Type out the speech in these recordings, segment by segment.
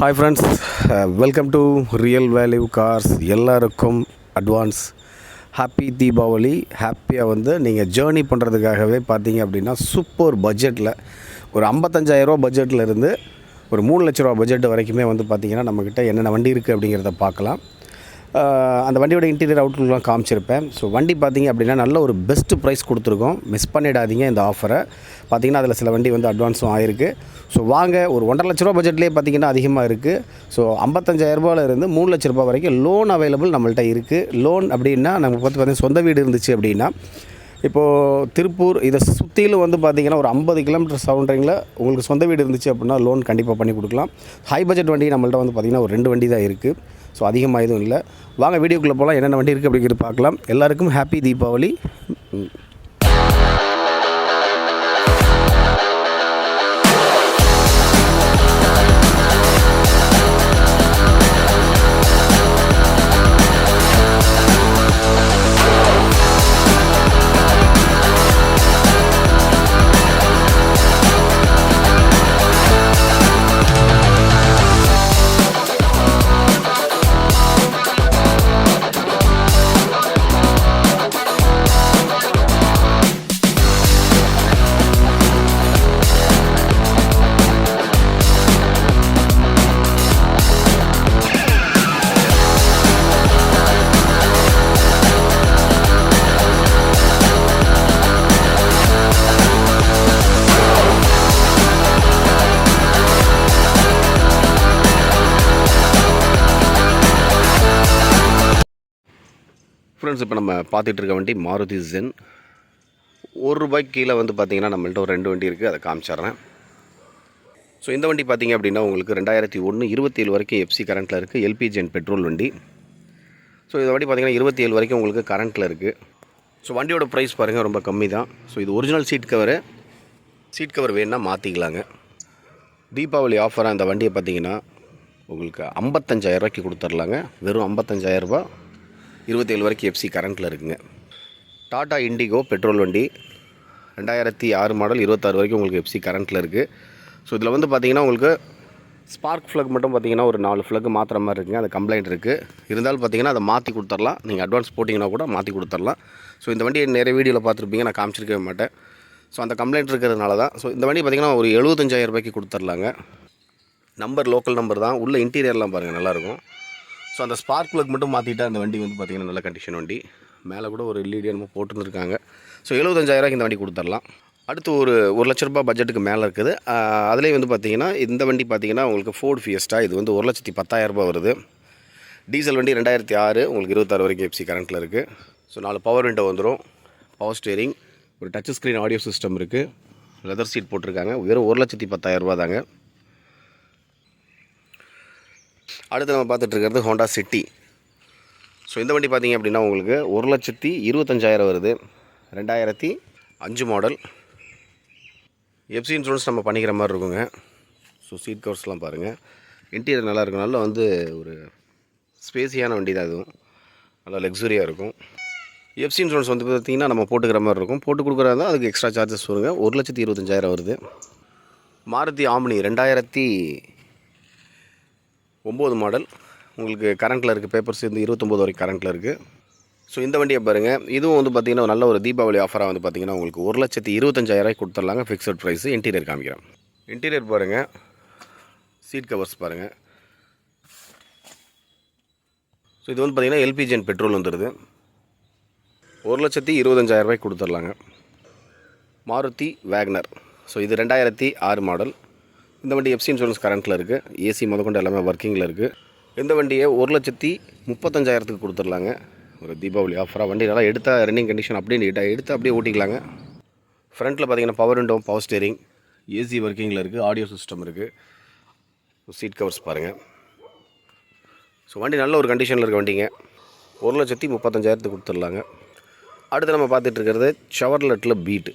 Hi friends welcome to real value cars எல்லாருக்கும் advance happy Deepavali ஹாப்பியாக வந்து நீங்கள் ஜேர்னி பண்ணுறதுக்காகவே பார்த்தீங்க அப்படின்னா சூப்பர் பட்ஜெட்டில் ஒரு ஐம்பத்தஞ்சாயிரரூபா பட்ஜெட்டில் இருந்து ஒரு மூணு லட்ச ரூபா பட்ஜெட் வரைக்குமே வந்து பார்த்திங்கன்னா நம்மக்கிட்ட என்னென்ன வண்டி இருக்குது அப்படிங்கிறத பார்க்கலாம். அந்த வண்டியோட இன்டீரியர் அவுட்லுக்லாம் காமிச்சிருப்பேன். ஸோ வண்டி பார்த்தீங்க அப்படின்னா நல்ல ஒரு பெஸ்ட் ப்ரைஸ் கொடுத்துருக்கோம். மிஸ் பண்ணிடாதீங்க இந்த ஆஃபரை பார்த்தீங்கன்னா அதில் சில வண்டி வந்து அட்வான்ஸும் ஆயிருக்கு. ஸோ வாங்க ஒரு ஒன்றரை லட்ச ரூபா பட்ஜெட்லேயே பார்த்தீங்கன்னா அதிகமாக இருக்குது ஸோ ஐம்பத்தஞ்சாயிரரூபாவில் இருந்து மூணு லட்ச ரூபா வரைக்கும் லோன் அவைலபிள் நம்மள்ட்ட இருக்குது லோன் அப்படின்னா நமக்கு பார்த்து பார்த்திங்கன்னா சொந்த வீடு இருந்துச்சு அப்படின்னா இப்போது திருப்பூர் இதை சுற்றிலும் வந்து பார்த்தீங்கன்னா ஒரு ஐம்பது கிலோமீட்டர் சவுண்டரிங்கில் உங்களுக்கு சொந்த வீடு இருந்துச்சு அப்படின்னா லோன் கண்டிப்பாக பண்ணி கொடுக்கலாம். ஹை பட்ஜெட் வண்டி நம்மள்ட்ட வந்து பார்த்திங்கன்னா ஒரு ரெண்டு வண்டி தான் இருக்குது ஸோ அதிகமாக எதுவும் இல்லை. வாங்க வீடியோக்குள்ளே போகலாம். என்னென்ன வண்டி இருக்குது அப்படிங்கிறது பார்க்கலாம். எல்லாருக்கும் ஹாப்பி தீபாவளி. ஃப்ரெண்ட்ஸ் இப்போ நம்ம பார்த்துட்டு இருக்க வண்டி மாருதி ஜென் ஒரு ரூபாய்க்கு கீழே வந்து பார்த்திங்கன்னா நம்மள்ட்ட ஒரு ரெண்டு வண்டி இருக்குது அதை காமிச்சிட்றேன். ஸோ இந்த வண்டி பார்த்தீங்க அப்படின்னா உங்களுக்கு ரெண்டாயிரத்தி ஒன்று இருபத்தேழு வரைக்கும் எஃப்சி கரண்ட்டில் இருக்குது எல்பிஜி அண்ட் பெட்ரோல் வண்டி. ஸோ இந்த வண்டி பார்த்தீங்கன்னா இருபத்தேழு வரைக்கும் உங்களுக்கு கரண்ட்டில் இருக்குது ஸோ வண்டியோட ப்ரைஸ் பாருங்கள் ரொம்ப கம்மி தான். ஸோ இது original seat cover seat cover வேணுன்னா மாற்றிக்கலாங்க தீபாவளி ஆஃபராக இந்த வண்டியை பார்த்தீங்கன்னா உங்களுக்கு 55000 கொடுத்துர்லாங்க. வெறும் ஐம்பத்தஞ்சாயிரரூபா இருபத்தேழு வரைக்கும் எஃப்சி கரண்ட்டில் இருக்குங்க. டாடா இண்டிகோ பெட்ரோல் வண்டி ரெண்டாயிரத்தி ஆறு மாடல் இருபத்தாறு வரைக்கும் உங்களுக்கு எஃப்சி கரண்ட்டில் இருக்குது ஸோ இதில் வந்து பார்த்தீங்கன்னா உங்களுக்கு ஸ்பார்க் ஃப்ளக் மட்டும் பார்த்தீங்கன்னா ஒரு நாலு ஃப்ளக் மாற்றுற மாதிரி இருக்குங்க. அது கம்ப்ளைண்ட் இருக்குது இருந்தாலும் பார்த்தீங்கன்னா அதை மாற்றி கொடுத்துர்லாம் நீங்கள் அட்வான்ஸ் போட்டிங்கன்னா கூட மாற்றி கொடுத்துர்லாம் ஸோ இந்த வண்டியை நிறைய வீடியோவில் பார்த்துருப்பீங்க. நான் காமிச்சிருக்கவே மாட்டேன். ஸோ அந்த கம்ப்ளைண்ட் இருக்கிறதுனால தான். ஸோ இந்த வண்டி பார்த்தீங்கன்னா ஒரு 75000 ரூபாய்க்கு கொடுத்துர்லாங்க நம்பர் லோக்கல் நம்பர் தான். உள்ள இன்டீரியர்லாம் பாருங்கள் நல்லாயிருக்கும் ஸோ அந்த ஸ்பார்க் ப்ளக் மட்டும் மாற்றிட்டா அந்த வண்டி வந்து பார்த்திங்கன்னா நல்ல கண்டிஷன் வண்டி. மேலே கூட ஒரு எல்இடி என்னமோ போட்டுருந்துருக்காங்க. ஸோ எழுபத்தஞ்சாயிரரூவாய்க்கு இந்த வண்டி கொடுத்துர்லாம் அடுத்து ஒரு ஒரு லட்ச ரூபாய் பட்ஜெட்டுக்கு மேலே இருக்குது. அதுலேயே வந்து பார்த்தீங்கன்னா இந்த வண்டி பார்த்தீங்கன்னா உங்களுக்கு ஃபோர்ட் ஃபியஸ்டா இது வந்து ஒரு லட்சத்தி பத்தாயிரம் ரூபாய் வருது. டீசல் வண்டி ரெண்டாயிரத்தி ஆறு உங்களுக்கு இருபத்தாறு வரைக்கும் எஃப்சி கரண்ட்டில் இருக்குது ஸோ நாலு பவர் விண்டோ வந்துடும் பவர் ஸ்டேரிங் ஒரு டச் ஸ்க்ரீன் ஆடியோ சிஸ்டம் இருக்குது லெதர் சீட் போட்டிருக்காங்க. வெறும் ஒரு லட்சத்தி பத்தாயிரரூபா தாங்க. அடுத்து நம்ம பார்த்துட்ருக்கிறது ஹோண்டா சிட்டி ஸோ இந்த வண்டி பார்த்தீங்க அப்படின்னா உங்களுக்கு ஒரு லட்சத்தி இருபத்தஞ்சாயிரம் வருது. ரெண்டாயிரத்தி அஞ்சு மாடல் எஃப்சி இன்சூரன்ஸ் நம்ம பண்ணிக்கிற மாதிரி இருக்குங்க. ஸோ சீட் கவர்ஸ்லாம் பாருங்கள் இன்டீரியர் நல்லா இருக்கும். நல்லா வந்து ஒரு ஸ்பேஸியான வண்டி தான் அதுவும் நல்லா லக்ஸுரியாக இருக்கும். எஃப்சி இன்சூரன்ஸ் வந்து பார்த்திங்கன்னா நம்ம போட்டுக்கிற மாதிரி இருக்கும். போட்டு கொடுக்குறதா இருந்தால் அதுக்கு எக்ஸ்ட்ரா சார்ஜஸ் வருங்க. ஒரு லட்சத்தி இருபத்தஞ்சாயிரம் வருது. மாருதி ஆம்னி ரெண்டாயிரத்தி ஒம்பது மாடல். உங்களுக்கு கரண்ட்டில் இருக்குது பேப்பர்ஸ் வந்து இருபத்தொம்போது வரைக்கும் கரண்ட்டில் இருக்குது ஸோ இந்த வண்டியை பாருங்கள் இதுவும் வந்து பார்த்திங்கன்னா நல்ல ஒரு தீபாவளி ஆஃபராக வந்து பார்த்திங்கன்னா உங்களுக்கு ஒரு லட்சத்தி இருபத்தஞ்சாயிரூவாய்க்கு கொடுத்துர்லாங்க ஃபிக்ஸட் ப்ரைஸ் இன்டீரியர் காமிக்கிறேன். இன்டீரியர் பாருங்கள் சீட் கவர்ஸ் பாருங்கள் ஸோ இது வந்து பார்த்திங்கன்னா எல்பிஜி அண்ட் பெட்ரோல் வந்துடுது ஒரு லட்சத்தி இருபத்தஞ்சாயிரரூபாய்க்கு கொடுத்துர்லாங்க மாருதி வேக்னர் ஸோ இது ரெண்டாயிரத்தி ஆறு மாடல். இந்த வண்டி எஃப்சி இன்சூரன்ஸ் கரண்ட்டில் இருக்குது ஏசி முதற்கொண்டு எல்லாமே ஒர்க்கிங்கில் இருக்குது இந்த வண்டியை ஒரு லட்சத்தி முப்பத்தஞ்சாயிரத்துக்கு கொடுத்துர்லாங்க ஒரு தீபாவளி ஆஃபராக வண்டி நல்லா எடுத்தால் ரன்னிங் கண்டிஷன் அப்படியே நீட்டாக எடுத்து அப்படியே ஓட்டிக்கலாங்க. ஃப்ரண்ட்டில் பார்த்தீங்கன்னா power window power steering AC ஒர்க்கிங்கில் இருக்குது ஆடியோ சிஸ்டம் இருக்குது சீட் கவர்ஸ் பாருங்கள் ஸோ வண்டி நல்ல ஒரு கண்டிஷனில் இருக்க வண்டிங்க. ஒரு லட்சத்தி முப்பத்தஞ்சாயிரத்துக்கு கொடுத்துடலாங்க. அடுத்து நம்ம பார்த்துட்டு இருக்கிறது ஷவர்லெட்டில் பீட்டு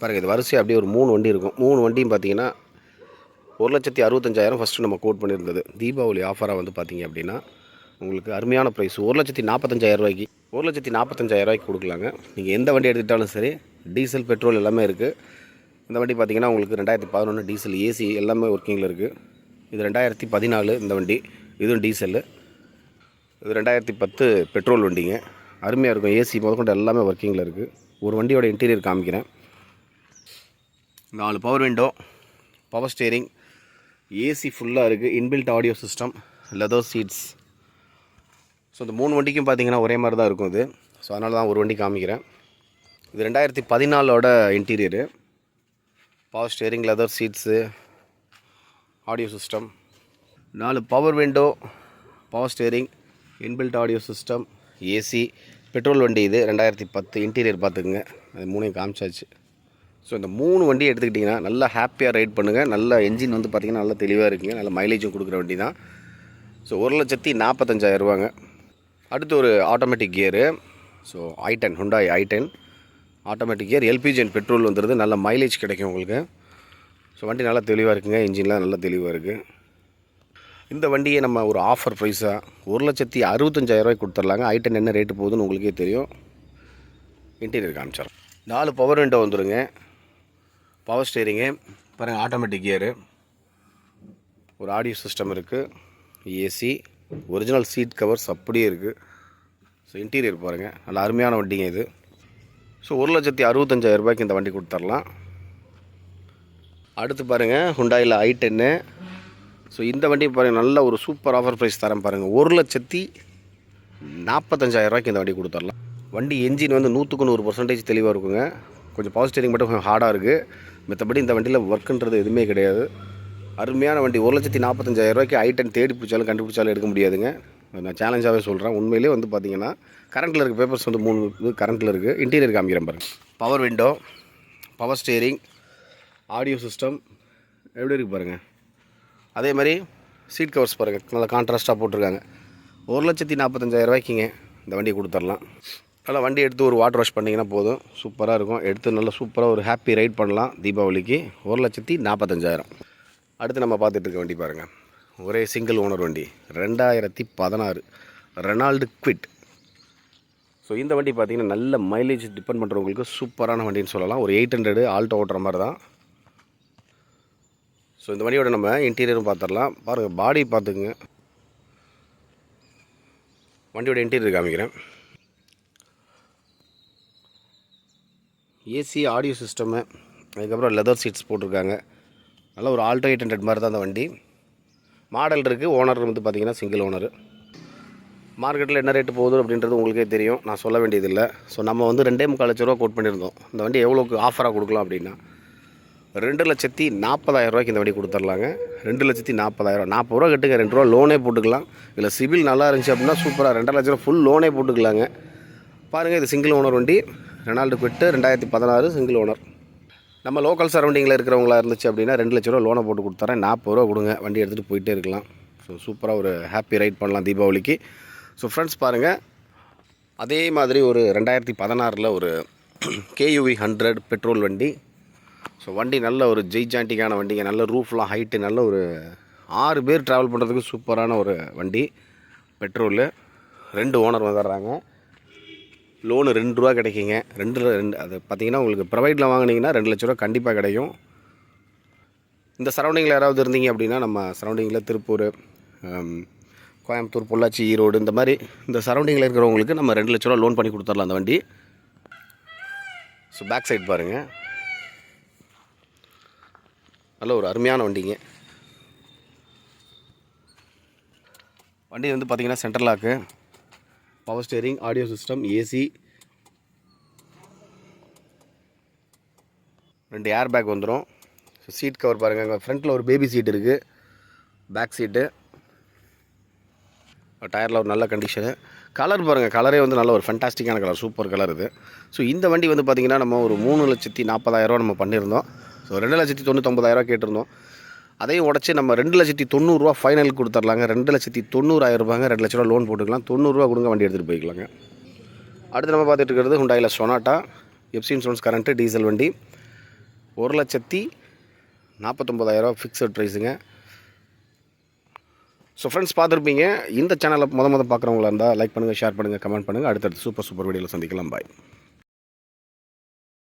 பாருங்கள் இது வரிசையாக அப்படியே ஒரு மூணு வண்டி இருக்கும். மூணு வண்டியும் பார்த்தீங்கன்னா ஒரு லட்சத்தி அறுபத்தஞ்சாயிரம் ஃபஸ்ட்டு நம்ம கோட் பண்ணியிருந்தது. தீபாவளி ஆஃபராக வந்து பார்த்திங்க அப்படின்னா உங்களுக்கு அருமையான ப்ரைஸ் ஒரு லட்சத்தி நாற்பத்தஞ்சாயிரம் ரூபாய்க்கு ஒரு லட்சத்தி நாற்பத்தஞ்சாயிரம் ரூபாய்க்கு கொடுக்கலாங்க. நீங்கள் எந்த வண்டி எடுத்துக்கிட்டாலும் சரி டீசல் பெட்ரோல் எல்லாமே இருக்குது இந்த வண்டி பார்த்தீங்கன்னா உங்களுக்கு ரெண்டாயிரத்தி பதினொன்று டீசல் ஏசி எல்லாமே ஒர்க்கிங்கில் இருக்குது இது ரெண்டாயிரத்தி பதினாலு இந்த வண்டி இதுவும் டீசலு இது ரெண்டாயிரத்தி பத்து பெட்ரோல் வண்டிங்க. அருமையாக இருக்கும். ஏசி முதற்கொண்டு எல்லாமே ஒர்க்கிங்கில் இருக்குது ஒரு வண்டியோட இன்டீரியர் காமிக்கிறேன். நாலு power window power steering AC ஃபுல்லாக இருக்குது inbuilt audio system leather seats so இந்த மூணு வண்டிக்கும் பார்த்தீங்கன்னா ஒரே மாதிரி தான் இருக்கும் இது. ஸோ அதனால தான் ஒரு வண்டி காமிக்கிறேன். இது ரெண்டாயிரத்தி பதினாலோட interior power steering leather seats audio system நாலு power window power steering inbuilt audio system AC petrol வண்டி இது ரெண்டாயிரத்தி பத்து. இன்டீரியர் பார்த்துக்குங்க அது மூணையும் காமிச்சாச்சு. ஸோ இந்த மூணு வண்டி எடுத்துக்கிட்டிங்கன்னா நல்லா ஹாப்பியாக ரைட் பண்ணுங்கள் நல்ல என்ஜின் வந்து பார்த்திங்கன்னா நல்லா தெளிவாக இருக்குங்க. நல்ல மைலேஜும் கொடுக்குற வண்டி தான். ஸோ ஒரு லட்சத்தி நாற்பத்தஞ்சாயிரம் ரூபாங்க. அடுத்து ஒரு automatic gear so I ten Hyundai I ten automatic gear LPG and petrol வந்துடுது நல்ல மைலேஜ் கிடைக்கும் உங்களுக்கு. ஸோ வண்டி நல்லா தெளிவாக இருக்குங்க. இன்ஜின்லாம் நல்லா தெளிவாக இருக்குது இந்த வண்டியை நம்ம ஒரு ஆஃபர் ப்ரைஸாக ஒரு லட்சத்தி அறுபத்தஞ்சாயிரரூவாய்க்கு கொடுத்துர்லாங்க ஐ டென் என்ன ரேட்டு போகுதுன்னு உங்களுக்கே தெரியும். இன்டீரியர் காமிச்சார் நாலு பவர் விண்டோ வந்துடுங்க பவர் ஸ்டேரிங்கு பாருங்கள் ஆட்டோமேட்டிக் கியரு ஒரு ஆடியோ சிஸ்டம் இருக்குது ஏசி ஒரிஜினல் சீட் கவர்ஸ் அப்படியே இருக்குது ஸோ இன்டீரியர் பாருங்கள் நல்ல அருமையான வண்டிங்க இது. ஸோ ஒரு லட்சத்தி அறுபத்தஞ்சாயிரம் ரூபாய்க்கு இந்த வண்டி கொடுத்துர்லாம். அடுத்து பாருங்கள் ஹுண்டாயில் ஐ டென்னு ஸோ இந்த வண்டி பாருங்கள் நல்ல ஒரு சூப்பர் ஆஃபர் ப்ரைஸ் தரேன் பாருங்கள் ஒரு லட்சத்தி நாற்பத்தஞ்சாயிரம் ரூபாய்க்கு இந்த வண்டி கொடுத்துர்லாம். வண்டி என்ஜின் வந்து நூற்றுக்கு நூறு பர்சன்டேஜ் தெளிவாக இருக்குங்க. கொஞ்சம் பவர் ஸ்டேரிங் மட்டும் கொஞ்சம் ஹார்டாக இருக்குது மற்றபடி இந்த வண்டியில் ஒர்க்குன்றது எதுவுமே கிடையாது. அருமையான வண்டி. ஒரு லட்சத்தி நாற்பத்தஞ்சாயிரரூவாய்க்கு ஐட்டன் தேடி பிடிச்சாலும் கண்டுபிடிச்சாலும் எடுக்க முடியாதுங்க. நான் சேலஞ்சாகவே சொல்கிறேன் உண்மையிலே வந்து பார்த்தீங்கன்னா கரண்ட்டில் இருக்க பேப்பர்ஸ் வந்து மூணு இது கரண்ட்டில் இருக்குது இன்டீரியர் காமிக்கிறேன் பாருங்கள் power window power steering audio system எப்படி இருக்குது பாருங்கள் அதே மாதிரி சீட் கவர்ஸ் பாருங்கள் நல்லா கான்ட்ராஸ்ட்டாக போட்டிருக்காங்க. ஒரு லட்சத்தி நாற்பத்தஞ்சாயிரம் ரூபாய்க்குங்க. இந்த வண்டியை கொடுத்துர்லாம் நல்லா வண்டி எடுத்து ஒரு வாட்டர் வாஷ் பண்ணிங்கன்னா போதும். சூப்பராக இருக்கும். எடுத்து நல்லா சூப்பராக ஒரு ஹாப்பி ரைட் பண்ணலாம் தீபாவளிக்கு. ஒரு லட்சத்தி நாற்பத்தஞ்சாயிரம் அடுத்து நம்ம பார்த்துட்டு இருக்க வண்டி பாருங்கள் ஒரே சிங்கிள் ஓனர் வண்டி. ரெண்டாயிரத்தி பதினாறு. ரெனால்டு குவிட் ஸோ இந்த வண்டி பார்த்தீங்கன்னா நல்ல மைலேஜ் டிபெண்ட் பண்ணுறவங்களுக்கு சூப்பரான வண்டின்னு சொல்லலாம். ஒரு எயிட் ஹண்ட்ரடு ஆல்ட்டோ ஓட்டுற மாதிரி தான். ஸோ இந்த வண்டியோட நம்ம இன்டீரியரும் பார்த்துடலாம். பாருங்கள் பாடி பார்த்துக்குங்க. வண்டியோட இன்டீரியர் காமிக்கிறேன். ஏசி ஆடியோ சிஸ்டமு அதுக்கப்புறம் லெதர் சீட்ஸ் போட்டிருக்காங்க. நல்ல ஒரு ஆல்டோ எயிட் ஹண்ட்ரட் மாதிரி தான் அந்த வண்டி. மாடல் இருக்குது ஓனர் வந்து பார்த்திங்கன்னா சிங்கிள் ஓனர் மார்க்கெட்டில் என்ன ரேட்டு போகுது அப்படின்றது உங்களுக்கே தெரியும். நான் சொல்ல வேண்டியதில்லை. ஸோ நம்ம வந்து ரெண்டே முக்கால் லட்ச ரூபா கோட் பண்ணியிருந்தோம். இந்த வண்டி எவ்வளோக்கு ஆஃபராக கொடுக்கலாம் அப்படின்னா. ரெண்டு லட்சத்தி நாற்பதாயிரம் ரூபாய்க்கு இந்த வண்டி கொடுத்துர்லாங்க. ரெண்டு லட்சத்தி நாற்பதாயிரம். நாற்பது ரூபா கட்டுங்க. ரெண்டு ரூபா லோனே போட்டுக்கலாம். இல்லை சிபில் நல்லா இருந்துச்சு அப்படின்னா சூப்பராக ரெண்டரை லட்ச ரூபா ஃபுல் லோனே போட்டுக்கலாங்க. பாருங்கள் இது சிங்கிள் ஓனர் வண்டி. ரெனால்டு குவிட்டு ரெண்டாயிரத்தி பதினாறு சிங்கிள் ஓனர் நம்ம லோக்கல் சரௌண்டிங்கில் இருக்கிறவங்களா இருந்துச்சு அப்படின்னா ரெண்டு லட்ச ரூபா லோனை போட்டு கொடுத்துறேன். நாற்பது ரூபா கொடுங்க. வண்டி எடுத்துகிட்டு போயிட்டே இருக்கலாம். ஸோ சூப்பராக ஒரு ஹாப்பி ரைட் பண்ணலாம் தீபாவளிக்கு. ஸோ ஃப்ரெண்ட்ஸ் பாருங்கள் அதே மாதிரி ஒரு ரெண்டாயிரத்தி பதினாறில் ஒரு கேயூவி ஹண்ட்ரட் பெட்ரோல் வண்டி. ஸோ வண்டி நல்ல ஒரு ஜெய்ஜாண்டிக்கான வண்டிங்க. நல்ல ரூஃப்லாம் ஹைட்டு நல்ல ஒரு ஆறு பேர் ட்ராவல் பண்ணுறதுக்கு சூப்பரான ஒரு வண்டி. பெட்ரோலு ரெண்டு ஓனர் வந்துடுறாங்க. லோனு ரெண்டு ரூபா கிடைக்குங்க. ரெண்டு ரெண்டு அது பார்த்தீங்கன்னா உங்களுக்கு ப்ரொவைடில் வாங்குனீங்கன்னா ரெண்டு லட்ச ரூபா கண்டிப்பாக கிடைக்கும். இந்த சரௌண்டிங்கில் யாராவது இருந்தீங்க அப்படின்னா நம்ம சரௌண்டிங்கில் திருப்பூர் கோயம்புத்தூர் பொள்ளாச்சி ஈரோடு இந்த மாதிரி இந்த சரௌண்டிங்கில் இருக்கிறவங்களுக்கு நம்ம ரெண்டு லட்ச ரூபா லோன் பண்ணி கொடுத்துடலாம் அந்த வண்டி. ஸோ பேக் சைட் பாருங்கள் நல்ல ஒரு அருமையான வண்டிங்க. வண்டி வந்து பார்த்தீங்கன்னா centre lock power steering audio system AC ரெண்டு ஏர் பேக் வந்துடும் சீட் கவர் பாருங்கள் அங்கே ஃப்ரண்ட்டில் ஒரு பேபி சீட் இருக்குது பேக் சீட்டு டயரில் ஒரு நல்ல கண்டிஷனு கலர் பாருங்கள் கலரே வந்து நல்ல ஒரு ஃபென்டாஸ்டிக்கான கலர் சூப்பர் கலர் இது. ஸோ இந்த வண்டி வந்து பார்த்திங்கன்னா நம்ம ஒரு மூணு லட்சத்தி நாற்பதாயிரரூவா நம்ம பண்ணியிருந்தோம். ஸோ ரெண்டு லட்சத்தி தொண்ணூற்றொம்பதாயிரரூவா கேட்டிருந்தோம். அதையும் உடச்சி நம்ம ரெண்டு லட்சத்தி தொண்ணூறுரூவா ஃபைனல் கொடுத்துர்லாங்க. ரெண்டு லட்சத்தி தொண்ணூறாயிரம் ரூபாங்க ரெண்டு லட்ச ரூபா லோன் போட்டுக்கலாம். தொண்ணூறுரூவா கொடுங்க வண்டி எடுத்துகிட்டு போய்க்கலாங்க. அடுத்து நம்ம பார்த்துட்டு இருக்கிறது ஹுண்டாயில் Sonata FC insurance current diesel வண்டி. ஒரு லட்சத்தி நாற்பத்தொம்பதாயிரரூவா ஃபிக்ஸட் ப்ரைஸுங்க ஸோ ஃப்ரெண்ட்ஸ் பார்த்துருப்பீங்க இந்த சேனலை முத முத பார்க்குறவங்களா இருந்தால் லைக் பண்ணுங்கள் ஷேர் பண்ணுங்கள் கமெண்ட் பண்ணுங்கள் அடுத்தடுத்து சூப்பர் சூப்பர் வீடியோவில் சந்திக்கலாம். பாய்